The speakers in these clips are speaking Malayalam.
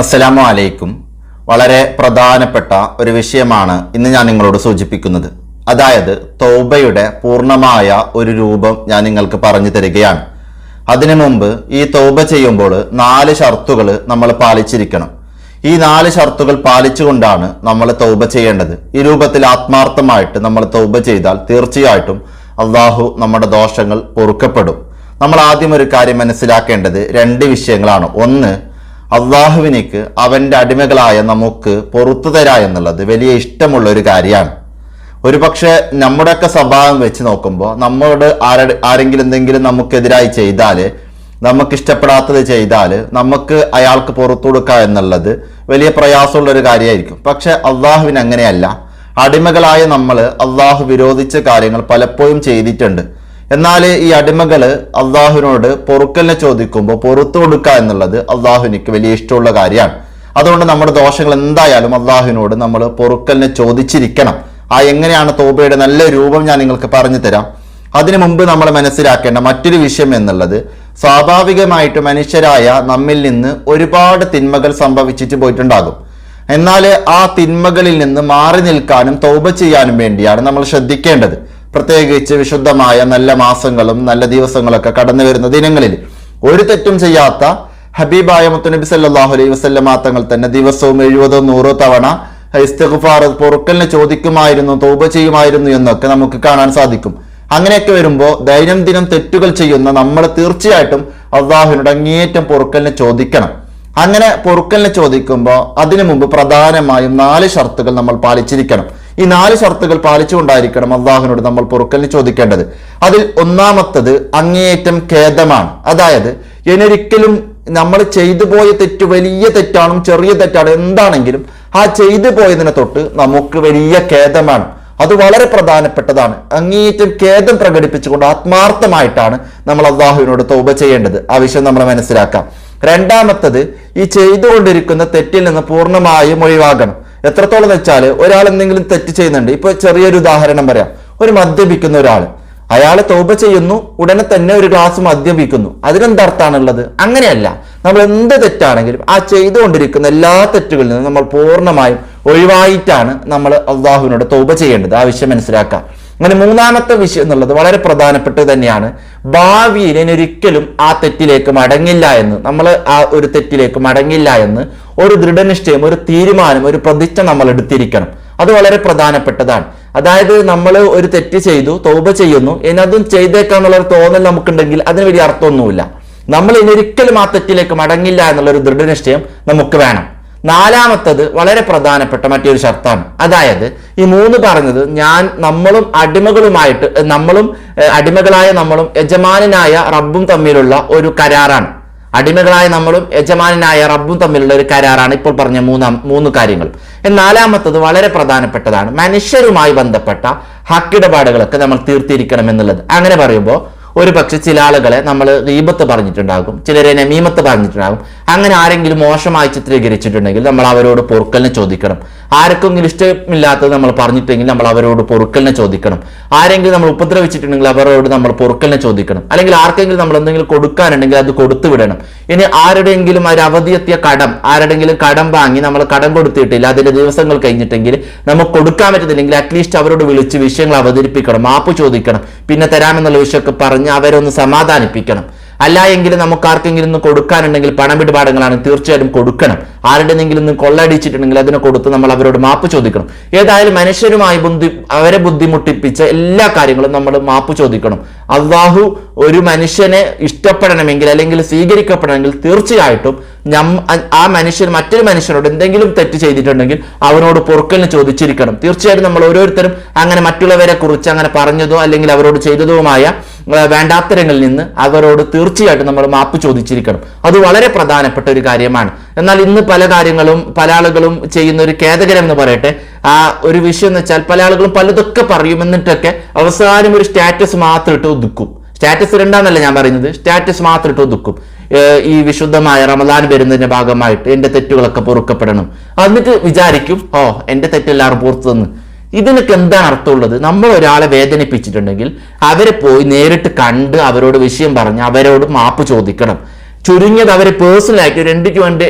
അസ്സലാമു അലൈക്കും. വളരെ പ്രധാനപ്പെട്ട ഒരു വിഷയമാണ് ഇന്ന് ഞാൻ നിങ്ങളോട് സൂചിപ്പിക്കുന്നത്. അതായത് തൗബയുടെ പൂർണമായ ഒരു രൂപം ഞാൻ നിങ്ങൾക്ക് പറഞ്ഞു തരികയാണ്. അതിനു മുമ്പ് ഈ തൗബ ചെയ്യുമ്പോൾ നാല് ഷർത്തുകൾ നമ്മൾ പാലിച്ചിരിക്കണം. ഈ നാല് ഷർത്തുകൾ പാലിച്ചുകൊണ്ടാണ് നമ്മൾ തൗബ ചെയ്യേണ്ടത്. ഈ രൂപത്തിൽ ആത്മാർത്ഥമായിട്ട് നമ്മൾ തൗബ ചെയ്താൽ തീർച്ചയായിട്ടും അള്ളാഹു നമ്മുടെ ദോഷങ്ങൾ പൊറുക്കപ്പെടും. നമ്മൾ ആദ്യം ഒരു കാര്യം മനസ്സിലാക്കേണ്ടത് രണ്ട് വിഷയങ്ങളാണ്. ഒന്ന് അള്ളാഹുവിനിക്ക് അവന്റെ അടിമകളായ നമുക്ക് പുറത്തു തരാ എന്നുള്ളത് വലിയ ഇഷ്ടമുള്ള ഒരു കാര്യമാണ്. ഒരു പക്ഷേ നമ്മുടെയൊക്കെ സ്വഭാവം വെച്ച് നോക്കുമ്പോൾ നമ്മോട് ആരുടെ ആരെങ്കിലും എന്തെങ്കിലും നമുക്കെതിരായി ചെയ്താൽ നമുക്ക് ഇഷ്ടപ്പെടാത്തത് ചെയ്താൽ നമുക്ക് അയാൾക്ക് പുറത്തു കൊടുക്കുക എന്നുള്ളത് വലിയ പ്രയാസമുള്ള ഒരു കാര്യമായിരിക്കും പക്ഷെ അള്ളാഹുവിന് അങ്ങനെയല്ല അടിമകളായ നമ്മൾ അള്ളാഹു വിരോധിച്ച കാര്യങ്ങൾ പലപ്പോഴും ചെയ്തിട്ടുണ്ട്. എന്നാൽ ഈ അടിമകൾ അള്ളാഹുവിനോട് പൊറുക്കലിനെ ചോദിക്കുമ്പോൾ പൊറത്തു കൊടുക്കുക എന്നുള്ളത് അള്ളാഹുവിനിക്ക് വലിയ ഇഷ്ടമുള്ള കാര്യമാണ്. അതുകൊണ്ട് നമ്മുടെ ദോഷങ്ങൾ എന്തായാലും അള്ളാഹുവിനോട് നമ്മൾ പൊറുക്കലിനെ ചോദിച്ചിരിക്കണം. ആ എങ്ങനെയാണ് തോബയുടെ നല്ല രൂപം ഞാൻ നിങ്ങൾക്ക് പറഞ്ഞു തരാം. അതിനു മുമ്പ് നമ്മൾ മനസ്സിലാക്കേണ്ട മറ്റൊരു വിഷയം എന്നുള്ളത് സ്വാഭാവികമായിട്ട് മനുഷ്യരായ നമ്മിൽ നിന്ന് ഒരുപാട് തിന്മകൾ സംഭവിച്ചിട്ട് പോയിട്ടുണ്ടാകും. എന്നാൽ ആ തിന്മകളിൽ നിന്ന് മാറി നിൽക്കാനും തൗബ ചെയ്യാനും വേണ്ടിയാണ് നമ്മൾ ശ്രദ്ധിക്കേണ്ടത്. പ്രത്യേകിച്ച് വിശുദ്ധമായ നല്ല മാസങ്ങളും നല്ല ദിവസങ്ങളൊക്കെ കടന്നു വരുന്ന ദിനങ്ങളിൽ ഒരു തെറ്റും ചെയ്യാത്ത ഹബീബായ മുത്തുനബി സല്ലാഹു അലൈഹി വസ്ല്ല തങ്ങൾ തന്നെ ദിവസവും എഴുപതോ നൂറോ തവണ ഇസ്തഗ്ഫാർ പൊറുക്കലിനെ ചോദിക്കുമായിരുന്നു തൗബ ചെയ്യുമായിരുന്നു എന്നൊക്കെ നമുക്ക് കാണാൻ സാധിക്കും. അങ്ങനെയൊക്കെ വരുമ്പോൾ ദൈനംദിനം തെറ്റുകൾ ചെയ്യുന്ന നമ്മൾ തീർച്ചയായിട്ടും അള്ളാഹുവിനോട് അങ്ങേയറ്റം പൊറുക്കലിനെ ചോദിക്കണം. അങ്ങനെ പൊറുക്കലിനെ ചോദിക്കുമ്പോൾ അതിനു മുമ്പ് പ്രധാനമായും നാല് ഷർത്തുകൾ നമ്മൾ പാലിച്ചിരിക്കണം. ഈ നാല് ഷർത്തുകൾ പാലിച്ചുകൊണ്ടായിരിക്കണം അള്ളാഹുനോട് നമ്മൾ പൊറുക്കലിന് ചോദിക്കേണ്ടത്. അതിൽ ഒന്നാമത്തത് അങ്ങേയറ്റം ഖേദമാണ്. അതായത് ഇനൊരിക്കലും നമ്മൾ ചെയ്തു പോയ തെറ്റ് വലിയ തെറ്റാണും ചെറിയ തെറ്റാണ് എന്താണെങ്കിലും ആ ചെയ്തു പോയതിനെ തൊട്ട് നമുക്ക് വലിയ ഖേദമാണ്. അത് വളരെ പ്രധാനപ്പെട്ടതാണ്. അങ്ങേയറ്റം ഖേദം പ്രകടിപ്പിച്ചുകൊണ്ട് ആത്മാർത്ഥമായിട്ടാണ് നമ്മൾ അള്ളാഹുവിനോട് തോപ ചെയ്യേണ്ടത്. ആ വിഷയം നമ്മൾ മനസ്സിലാക്കാം. രണ്ടാമത്തത് ഈ ചെയ്തുകൊണ്ടിരിക്കുന്ന തെറ്റിൽ നിന്ന് പൂർണമായും ഒഴിവാകണം. എത്രത്തോളം വെച്ചാൽ ഒരാൾ എന്തെങ്കിലും തെറ്റ് ചെയ്യുന്നുണ്ട്. ഇപ്പൊ ചെറിയൊരു ഉദാഹരണം പറയാം. ഒരു മദ്യപിക്കുന്ന ഒരാൾ അയാൾ തോപ ചെയ്യുന്നു ഉടനെ തന്നെ ഒരു ഗ്ലാസ് മദ്യപിക്കുന്നു. അതിനെന്തർത്ഥാണുള്ളത് അങ്ങനെയല്ല. നമ്മൾ എന്ത് തെറ്റാണെങ്കിലും ആ ചെയ്തുകൊണ്ടിരിക്കുന്ന എല്ലാ തെറ്റുകളിൽ നിന്നും നമ്മൾ പൂർണമായും ഒഴിവായിട്ടാണ് നമ്മൾ അള്ളാഹുവിനോട് തോപ ചെയ്യേണ്ടത്. ആ വിഷയം മനസ്സിലാക്കാം അങ്ങനെ മൂന്നാമത്തെ വിഷയം എന്നുള്ളത് വളരെ പ്രധാനപ്പെട്ടത് തന്നെയാണ്. ഭാവിയിൽ ഇനി ഒരിക്കലും ആ തെറ്റിലേക്ക് മടങ്ങില്ല എന്ന്. നമ്മൾ ആ ഒരു തെറ്റിലേക്ക് മടങ്ങില്ല എന്ന് ഒരു ദൃഢനിശ്ചയം ഒരു തീരുമാനം ഒരു പ്രതിജ്ഞ നമ്മൾ എടുത്തിരിക്കണം. അത് വളരെ പ്രധാനപ്പെട്ടതാണ്. അതായത് നമ്മൾ ഒരു തെറ്റ് ചെയ്തു തൗബ ചെയ്യുന്നു ഇനി അതും ചെയ്തേക്കാന്നുള്ള ഒരു തോന്നൽ നമുക്കുണ്ടെങ്കിൽ അതിന് വലിയ അർത്ഥമൊന്നുമില്ല. നമ്മൾ ഇനി ഒരിക്കലും ആ തെറ്റിലേക്ക് മടങ്ങില്ല എന്നുള്ളൊരു ദൃഢനിശ്ചയം നമുക്ക് വേണം. നാലാമത്തത് വളരെ പ്രധാനപ്പെട്ട മറ്റൊരു ഷർത്താണ്. അതായത് ഈ മൂന്ന് പറഞ്ഞത് ഞാൻ നമ്മളും അടിമകളുമായിട്ട് നമ്മളും അടിമകളായ നമ്മളും യജമാനായ റബ്ബും തമ്മിലുള്ള ഒരു കരാറാണ്. അടിമകളായ നമ്മളും യജമാനായ റബ്ബും തമ്മിലുള്ള ഒരു കരാറാണ് ഇപ്പോൾ പറഞ്ഞ മൂന്നാം മൂന്ന് കാര്യങ്ങൾ. നാലാമത്തത് വളരെ പ്രധാനപ്പെട്ടതാണ്. മനുഷ്യരുമായി ബന്ധപ്പെട്ട ഹക്കിടപാടുകളൊക്കെ നമ്മൾ തീർത്തിരിക്കണം എന്നുള്ളത്. അങ്ങനെ പറയുമ്പോൾ ഒരു പക്ഷെ ചില ആളുകളെ നമ്മൾ റീബത്ത് പറഞ്ഞിട്ടുണ്ടാകും ചിലരെ നമീമത്ത് പറഞ്ഞിട്ടുണ്ടാകും. അങ്ങനെ ആരെങ്കിലും മോശമായി ചിത്രീകരിച്ചിട്ടുണ്ടെങ്കിൽ നമ്മൾ അവരോട് പൊറുക്കലിനെ ചോദിക്കണം. ആർക്കെങ്കിലും ഇഷ്ടമില്ലാത്തത് നമ്മൾ പറഞ്ഞിട്ടെങ്കിൽ നമ്മൾ അവരോട് പൊറുക്കലിനെ ചോദിക്കണം. ആരെങ്കിലും നമ്മൾ ഉപദ്രവിച്ചിട്ടുണ്ടെങ്കിൽ അവരോട് നമ്മൾ പൊറുക്കലിനെ ചോദിക്കണം. അല്ലെങ്കിൽ ആർക്കെങ്കിലും നമ്മൾ എന്തെങ്കിലും കൊടുക്കാനുണ്ടെങ്കിൽ അത് കൊടുത്തു വിടണം. ഇനി ആരുടെയെങ്കിലും ഒരു അവധിയെത്തിയ കടം ആരുടെങ്കിലും കടം വാങ്ങി നമ്മൾ കടം കൊടുത്തിട്ടില്ല അതിന്റെ ദിവസങ്ങൾ കഴിഞ്ഞിട്ടെങ്കിൽ നമുക്ക് കൊടുക്കാൻ പറ്റത്തില്ലെങ്കിൽ അറ്റ്ലീസ്റ്റ് അവരോട് വിളിച്ച് വിഷയങ്ങൾ അവതരിപ്പിക്കണം മാപ്പ് ചോദിക്കണം പിന്നെ തരാമെന്നുള്ള വിഷയമൊക്കെ പറഞ്ഞ് അവരൊന്ന് സമാധാനിപ്പിക്കണം. അല്ല എങ്കിൽ നമുക്ക് ആർക്കെങ്കിലും കൊടുക്കാനുണ്ടെങ്കിൽ പണമിടപാടുകളാണ് തീർച്ചയായിട്ടും കൊടുക്കണം. ഒന്ന് കൊള്ളടിച്ചിട്ടുണ്ടെങ്കിൽ അതിനെ കൊടുത്ത് നമ്മൾ അവരോട് മാപ്പ് ചോദിക്കണം. ഏതായാലും മനുഷ്യരുമായി ബുദ്ധി അവരെ ബുദ്ധിമുട്ടിപ്പിച്ച എല്ലാ കാര്യങ്ങളും നമ്മൾ മാപ്പ് ചോദിക്കണം. അള്ളാഹു ഒരു മനുഷ്യനെ ഇഷ്ടപ്പെടണമെങ്കിൽ അല്ലെങ്കിൽ സ്വീകരിക്കപ്പെടണമെങ്കിൽ തീർച്ചയായിട്ടും ആ മനുഷ്യൻ മറ്റൊരു മനുഷ്യനോട് എന്തെങ്കിലും തെറ്റ് ചെയ്തിട്ടുണ്ടെങ്കിൽ അവനോട് പൊറുക്കലിന് ചോദിച്ചിരിക്കണം. തീർച്ചയായിട്ടും നമ്മൾ ഓരോരുത്തരും അങ്ങനെ മറ്റുള്ളവരെ കുറിച്ച് അങ്ങനെ പറഞ്ഞതോ അല്ലെങ്കിൽ അവരോട് ചെയ്തതുമായ വേണ്ടാത്തരങ്ങളിൽ നിന്ന് അവരോട് തീർച്ചയായിട്ടും നമ്മൾ മാപ്പ് ചോദിച്ചിരിക്കണം. അത് വളരെ പ്രധാനപ്പെട്ട ഒരു കാര്യമാണ്. എന്നാൽ ഇന്ന് പല കാര്യങ്ങളും പല ആളുകളും ചെയ്യുന്ന ഒരു ഖേദകരം എന്ന് പറയട്ടെ ആ ഒരു വിഷയം എന്ന് വെച്ചാൽ പല ആളുകളും പലതൊക്കെ പറയും എന്നിട്ടൊക്കെ അവസാനം ഒരു സ്റ്റാറ്റസ് മാത്രം ഇട്ട് ഒതുക്കും. സ്റ്റാറ്റസ് രണ്ടാന്നല്ല ഞാൻ പറയുന്നത് സ്റ്റാറ്റസ് മാത്രം ഇട്ട് ഒതുക്കും. ഈ വിശുദ്ധമായ റമദാൻ വരുന്നതിന്റെ ഭാഗമായിട്ട് എന്റെ തെറ്റുകളൊക്കെ പൊറുക്കപ്പെടണം. എന്നിട്ട് വിചാരിക്കും ഓ എന്റെ തെറ്റെല്ലാവരും പുറത്തു തന്ന്. ഇതിനൊക്കെ എന്താണ് അർത്ഥമുള്ളത്? നമ്മൾ ഒരാളെ വേദനിപ്പിച്ചിട്ടുണ്ടെങ്കിൽ അവരെ പോയി നേരിട്ട് കണ്ട് അവരോട് വിഷയം പറഞ്ഞ് അവരോട് മാപ്പ് ചോദിക്കണം. ചുരുങ്ങിയത് അവരെ പേഴ്സണലായിട്ട് രണ്ട് ടു രണ്ട്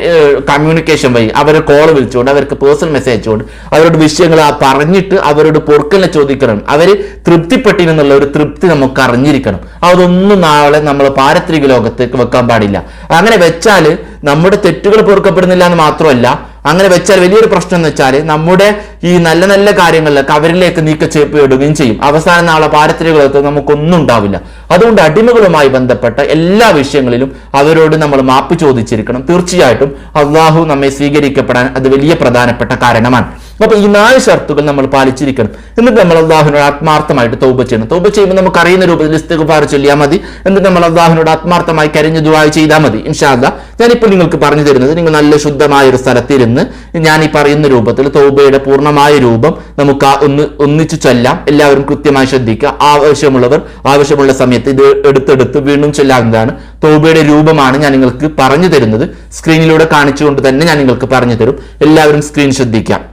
കമ്മ്യൂണിക്കേഷൻ വഴി അവരെ കോൾ വിളിച്ചുകൊണ്ട് അവർക്ക് പേഴ്സണൽ മെസ്സേജ് അയച്ചുകൊണ്ട് അവരോട് വിഷയങ്ങൾ പറഞ്ഞിട്ട് അവരോട് പൊറുക്കലിനെ ചോദിക്കണം. അവർ തൃപ്തിപ്പെട്ടിനെന്നുള്ള ഒരു തൃപ്തി നമുക്ക് അറിഞ്ഞിരിക്കണം. അതൊന്നും നാളെ നമ്മൾ പാരത്രിക ലോകത്തേക്ക് വെക്കാൻ പാടില്ല. അങ്ങനെ വെച്ചാൽ നമ്മുടെ തെറ്റുകൾ പൊറുക്കപ്പെടുന്നില്ല എന്ന് മാത്രമല്ല അങ്ങനെ വെച്ചാൽ വലിയൊരു പ്രശ്നം എന്ന് വെച്ചാൽ നമ്മുടെ ഈ നല്ല നല്ല കാര്യങ്ങളിലൊക്കെ അവരിലേക്ക് നീക്കച്ചേപ്പിടുകയും ചെയ്യും. അവസാന നാളെ പാരത്രികളൊക്കെ നമുക്കൊന്നും ഉണ്ടാവില്ല. അതുകൊണ്ട് അടിമകളുമായി ബന്ധപ്പെട്ട എല്ലാ വിഷയങ്ങളിലും അവരോട് നമ്മൾ മാപ്പ് ചോദിച്ചിരിക്കണം. തീർച്ചയായിട്ടും അള്ളാഹു നമ്മെ സ്വീകരിക്കപ്പെടാൻ അത് വലിയ പ്രധാനപ്പെട്ട കാരണമാണ്. അപ്പൊ ഈ നാല് ഷർത്തുകൾ നമ്മൾ പാലിച്ചിരിക്കണം. എന്നിട്ട് നമ്മൾ അള്ളാഹുവിനോട് ആത്മാർത്ഥമായിട്ട് തൗബ ചെയ്യണം. തൗബ ചെയ്യുമ്പോൾ നമുക്ക് അറിയുന്ന രൂപത്തിൽ ഇസ്തിഗ്ഫാർ ചൊല്ലിയാൽ മതി. എന്നിട്ട് നമ്മൾ അള്ളാഹുവിനോട് ആത്മാർത്ഥമായി കരഞ്ഞു ദുആ ചെയ്താൽ മതി. ഇൻഷാല്ല ഞാനിപ്പോൾ നിങ്ങൾക്ക് പറഞ്ഞു തരുന്നത് നിങ്ങൾ നല്ല ശുദ്ധമായ ഒരു സ്ഥലത്തിരുന്ന് ഞാൻ ഈ പറയുന്ന രൂപത്തിൽ തൗബയുടെ പൂർണമായ രൂപം നമുക്ക് ആ ഒന്ന് ഒന്നിച്ചു ചൊല്ലാം. എല്ലാവരും കൃത്യമായി ശ്രദ്ധിക്കുക. ആവശ്യമുള്ളവർ ആവശ്യമുള്ള സമയത്ത് ഇത് എടുത്തെടുത്ത് വീണ്ടും ചൊല്ലാവുന്നതാണ്. തൗബയുടെ രൂപമാണ് ഞാൻ നിങ്ങൾക്ക് പറഞ്ഞു തരുന്നത്. സ്ക്രീനിലൂടെ കാണിച്ചുകൊണ്ട് തന്നെ ഞാൻ നിങ്ങൾക്ക് പറഞ്ഞു തരും. എല്ലാവരും സ്ക്രീൻ ശ്രദ്ധിക്കാം.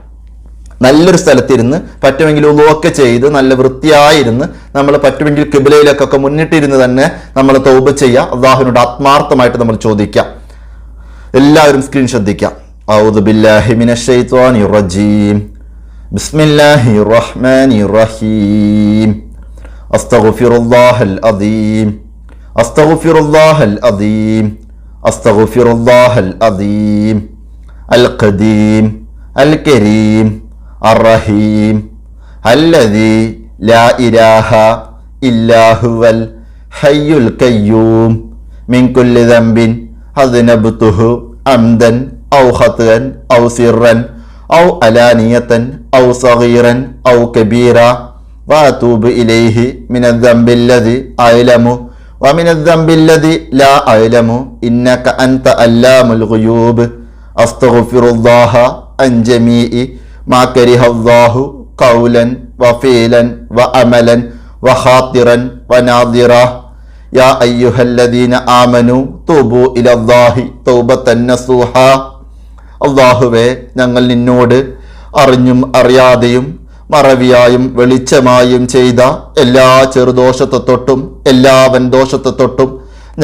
നല്ലൊരു സ്ഥലത്തിരുന്ന് പറ്റുമെങ്കിൽ ഉളുവൊക്കെ ചെയ്ത് നല്ല വൃത്തിയായിരുന്ന് നമ്മൾ പറ്റുമെങ്കിൽ കിബിലയിലേക്കൊക്കെ മുന്നിട്ടിരുന്ന് തന്നെ നമ്മൾ തൗബ ചെയ്യുക അള്ളാഹുവിനോട് ആത്മാർത്ഥമായിട്ട് നമ്മൾ ചോദിക്കാം എല്ലാവരും സ്ക്രീൻ ശ്രദ്ധിക്കാം ഔദു ബില്ലാഹി മിനശ് ശൈത്വാനിർ റജീം ബിസ്മില്ലാഹിർ റഹ്മാനിർ റഹീം അസ്തഗ്ഫിറുല്ലാഹൽ അദീം അസ്തഗ്ഫിറുല്ലാഹൽ അദീം അസ്തഗ്ഫിറുല്ലാഹൽ അദീം അൽ ഖദീം അൽ കരീം الرحيم الذي അറഹീം അല്ലതി ലാ ഇരാഹ ഇല്ലാഹുവൽ ഹയ്യുൽ കയ്യൂം മിൻകുല്ലി ദമ്പിൻ അതിനബുത്തുഹു അംദൻ ഔ ഹത്തൻ ഔ സിറൻ ഔ അലാനിയത്തൻ ഔ സഗീറൻ ഔ കബീറ. വാതൂബ് ഇലൈഹി മിനദ്ദംബില്ലതി അയലമു. വമിനദ്ദംബില്ലതി ലാ അയലമു. ഇന്നക അൻത അല്ലാമുൽ ഗുയൂബ്. അസ്തഗ്ഫിറുല്ലാഹ അൻ ജമീഇ. മാക്കരിഹു കൗലൻ വഫീലൻ വ അമലൻ വഹാത്തിറൻ വനാദിറ യാ അയ്യുഹല്ലദീന ആമനു തൂബു ഇലല്ലാഹി തൗബത്തൻ അള്ളാഹുവെ ഞങ്ങൾ നിന്നോട് അറിഞ്ഞും അറിയാതെയും മറവിയായും വെളിച്ചമായും ചെയ്ത എല്ലാ ചെറുദോഷത്തെ തൊട്ടും എല്ലാ വൻദോഷത്തെ തൊട്ടും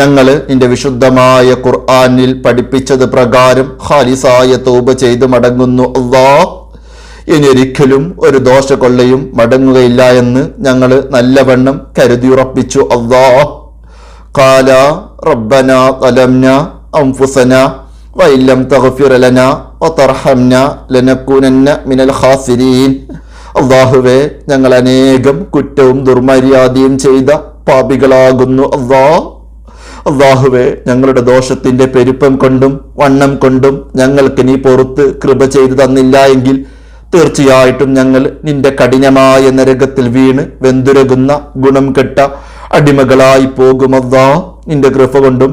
ഞങ്ങൾ നിന്റെ വിശുദ്ധമായ ഖുർആാനിൽ പഠിപ്പിച്ചത് പ്രകാരം ഖാലിസായ തൗബ ചെയ്ത് മടങ്ങുന്നു. അള്ളാഹ് ഇനി ഒരിക്കലും ഒരു ദോശ കൊള്ളയും മടങ്ങുകയില്ല എന്ന് ഞങ്ങൾ നല്ലവണ്ണം കരുതിയുറപ്പിച്ചു. അള്ളാ കാല റബ്ബന തലംന അംഫുസന വൈലം തഹഫിറലന ഒത്തർഹംന ലനക്കൂനന്ന മിനൽ ഹാസിരീൻ അള്ളാഹുവെ ഞങ്ങൾ അനേകം കുറ്റവും ദുർമര്യാദയും ചെയ്ത പാപികളാകുന്നു അള്ളാ അള്ളാഹുവെ ഞങ്ങളുടെ ദോഷത്തിന്റെ പെരുപ്പം കൊണ്ടും വണ്ണം കൊണ്ടും ഞങ്ങൾക്ക് നീ പുറത്ത് കൃപ ചെയ്തു തന്നില്ല എങ്കിൽ തീർച്ചയായിട്ടും ഞങ്ങൾ നിന്റെ കഠിനമായ നരകത്തിൽ വീണ് വെന്തുരകുന്ന ഗുണം കെട്ട അടിമകളായി പോകുമതാ നിന്റെ കൃപ കൊണ്ടും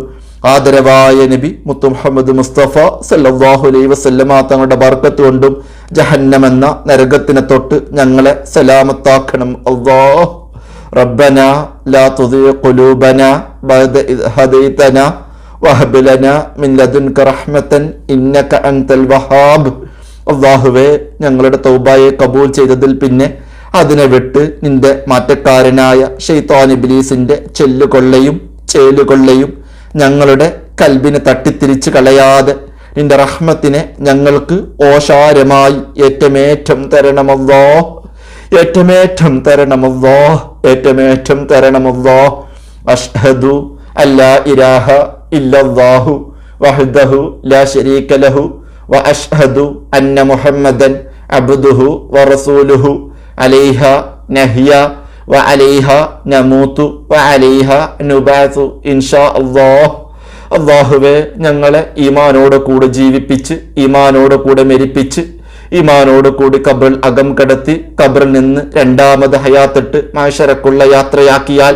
ആദരവായ നബി മുത്തു മുഹമ്മദ് മുസ്തഫ സല്ലാഹു അലൈ വസല്ലമ തങ്ങളുടെ ബർക്കത്ത് കൊണ്ടും ജഹന്നമെന്ന നരകത്തിനെ തൊട്ട് ഞങ്ങളെ സലാമത്താക്കണം. അള്ളാഹ് റബ്ബന ലാ തുദീ ബഅദ ഇദ് ഹദൈതന വഹബ് ലനാ മിൻ ലദുൻക റഹ്മതൻ ഇന്നക അൻതൽ വഹാബ്. അള്ളാഹുവെ ഞങ്ങളുടെ തൗബായെ കബൂൽ ചെയ്തതിൽ പിന്നെ അതിനെ വിട്ട് നിന്റെ മാറ്റക്കാരനായ ഷെയ്ത്താൻ ഇബ്ലീസിന്റെ ചെല്ലുകൊള്ളയും ചേലുകൊള്ളയും ഞങ്ങളുടെ കൽബിനെ തട്ടിത്തിരിച്ച് കളയാതെ നിന്റെ റഹ്മത്തിനെ ഞങ്ങൾക്ക് ഓഷാരമായി ഏറ്റമേറ്റം തരണമല്ലോ ഏറ്റമേറ്റം തരണമല്ലോ ഏറ്റമേറ്റം തരണമല്ലോ. അഷ്ഹദു അല്ലാ ഇരാഹ ഇല്ലല്ലാഹു വഹ്ദഹു ലാ ശരീക ലഹു وأشهد أن محمدا عبده ورسوله عليها نهيا وعليها نموت وعليها نبعث إن شاء الله അള്ളാഹുവെ ഞങ്ങളെ ഈമാനോട് കൂടെ ജീവിപ്പിച്ച് ഈമാനോട് കൂടെ മരിപ്പിച്ച് ഈമാനോട് കൂടി കബറിൽ അകം കടത്തി കബറിൽ നിന്ന് രണ്ടാമത് ഹയാത്തിട്ട് മാഷരക്കുള്ള യാത്രയാക്കിയാൽ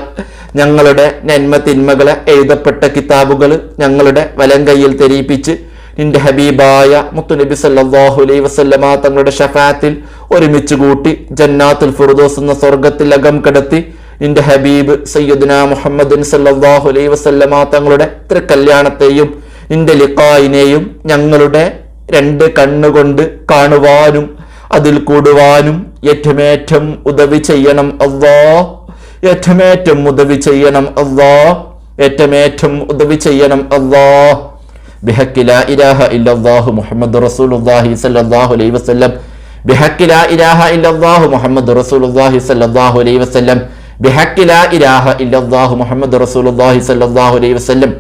ഞങ്ങളുടെ നന്മ തിന്മകളെ എഴുതപ്പെട്ട കിതാബുകൾ ഞങ്ങളുടെ വലം കയ്യിൽ തെരിയിപ്പിച്ച് നിന്റെ ഹബീബായ മുത്തുനബി സല്ലാഹു അലൈ വസല്ലമ തങ്ങളുടെ ഷഫാത്തിൽ ഒരുമിച്ച് കൂട്ടി ജന്നാത്തുൽ ഫുർദോസ് എന്ന സ്വർഗത്തിൽ അകം കടത്തി നിന്റെ ഹബീബ് സയ്യിദ്ന മുഹമ്മദിൻ സല്ലാഹു അലൈ വസല്ലമ തങ്ങളുടെ തൃക്കല്യാണത്തെയും നിന്റെ ലിഖായിനെയും ഞങ്ങളുടെ രണ്ട് കണ്ണുകൊണ്ട് കാണുവാനും അതിൽ കൂടുവാനും ഏറ്റമേറ്റം ഉദവി ചെയ്യണം അള്ളാ. ഏറ്റമേറ്റം ഉദവി ചെയ്യണം അള്ളാ. ഏറ്റവും ഉദവി ചെയ്യണം അല്ലാ ബിഹക്കി ലാ ഇലാഹ ഇല്ലല്ലാഹു മുഹമ്മദ് റസൂലുള്ളാഹി സ്വല്ലല്ലാഹു അലൈഹി വസല്ലം. ബിഹക്കി ലാ ഇലാഹ ഇല്ലല്ലാഹു മുഹമ്മദ് റസൂലുള്ളാഹി സ്വല്ലല്ലാഹു അലൈഹി വസല്ലം. ബിഹക്കി ലാ ഇലാഹ ഇല്ലല്ലാഹു മുഹമ്മദ് റസൂലുള്ളാഹി സ്വല്ലല്ലാഹു അലൈഹി വസല്ലം.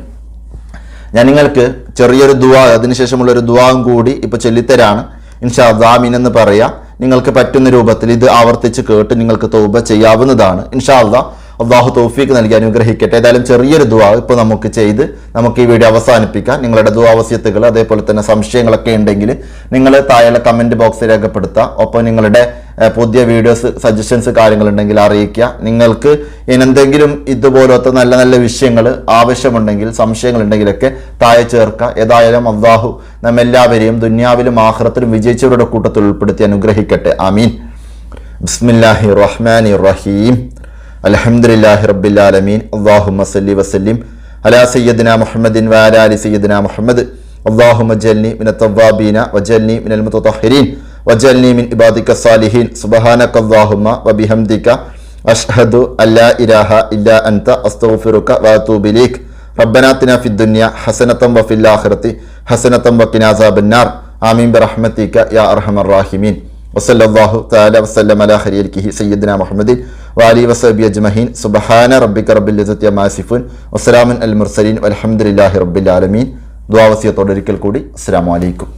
ഞാൻ നിങ്ങൾക്ക് ചെറിയൊരു ദുവാ അതിനുശേഷമുള്ള ഒരു ദുവാവും കൂടി ഇപ്പൊ ചൊല്ലിത്തരാണ്. ഇൻഷാ ദാമിൻ എന്ന് പറയാം. നിങ്ങൾക്ക് പറ്റുന്ന രൂപത്തിൽ ഇത് ആവർത്തിച്ച് കേട്ട് നിങ്ങൾക്ക് തൗബ ചെയ്യാവുന്നതാണ്. ഇൻഷാ അള്ളാ അള്ളാഹു തോഫിക്ക് നൽകി അനുഗ്രഹിക്കട്ടെ. ഏതായാലും ചെറിയൊരു ദുവാ ഇപ്പോൾ നമുക്ക് ചെയ്ത് നമുക്ക് ഈ വീഡിയോ അവസാനിപ്പിക്കാം. നിങ്ങളുടെ ദുവാവസ്യത്തുകൾ അതേപോലെ തന്നെ സംശയങ്ങളൊക്കെ ഉണ്ടെങ്കിൽ നിങ്ങൾ താഴെ കമന്റ് ബോക്സിൽ രേഖപ്പെടുത്തുക ഒപ്പം നിങ്ങളുടെ പുതിയ വീഡിയോസ് സജഷൻസ് കാര്യങ്ങളുണ്ടെങ്കിൽ അറിയിക്കുക. നിങ്ങൾക്ക് ഇനെന്തെങ്കിലും ഇതുപോലത്തെ നല്ല നല്ല വിഷയങ്ങൾ ആവശ്യമുണ്ടെങ്കിൽ സംശയങ്ങളുണ്ടെങ്കിലൊക്കെ താഴെ ചേർക്കുക. ഏതായാലും അള്ളാഹു നമ്മെല്ലാവരെയും ദുന്യാവിലും ആഹ്റത്തിലും വിജയിച്ചവരുടെ കൂട്ടത്തിൽ ഉൾപ്പെടുത്തി അനുഗ്രഹിക്കട്ടെ. അമീൻ ബിസ്മില്ലാഹി റഹ്മാൻ റഹീം. അൽഹംദുലില്ലാഹി റബ്ബിൽ ആലമീൻ അല്ലാഹുമ്മ സല്ലി വസല്ലിം അലാ സയ്യിദിന മുഹമ്മദിൻ വഅലാ അലി സയ്യിദിന മുഹമ്മദ് اللهم اجعلني من التوابين واجعلني من المتطهرين واجعلني من عبادك الصالحين سبحانك اللهم وبحمدك أشهد أن لا إله إلا أنت أستغفرك وأتوب إليك ربنا آتنا في الدنيا حسنة وفي الآخرة حسنة وقنا عذاب النار آمين برحمتك يا أرحم الراحمين وصلى الله تعالى وسلم على خيره سيدنا محمد വാലി വസബി അജ്മഹീൻ. സുബഹാന റബ്ബിക്ക റബ്ബിൽ ഇസത്തി മാസിഫുൻ വസ്സലാമുൻ അൽ മുർസലീൻ. അലഹമുല്ലാഹി റബ്ബിൽ ആലമീൻ. ദ്വാവസ്യത്തോടൊരിക്കൽ കൂടി. അസ്സാം വലൈക്കും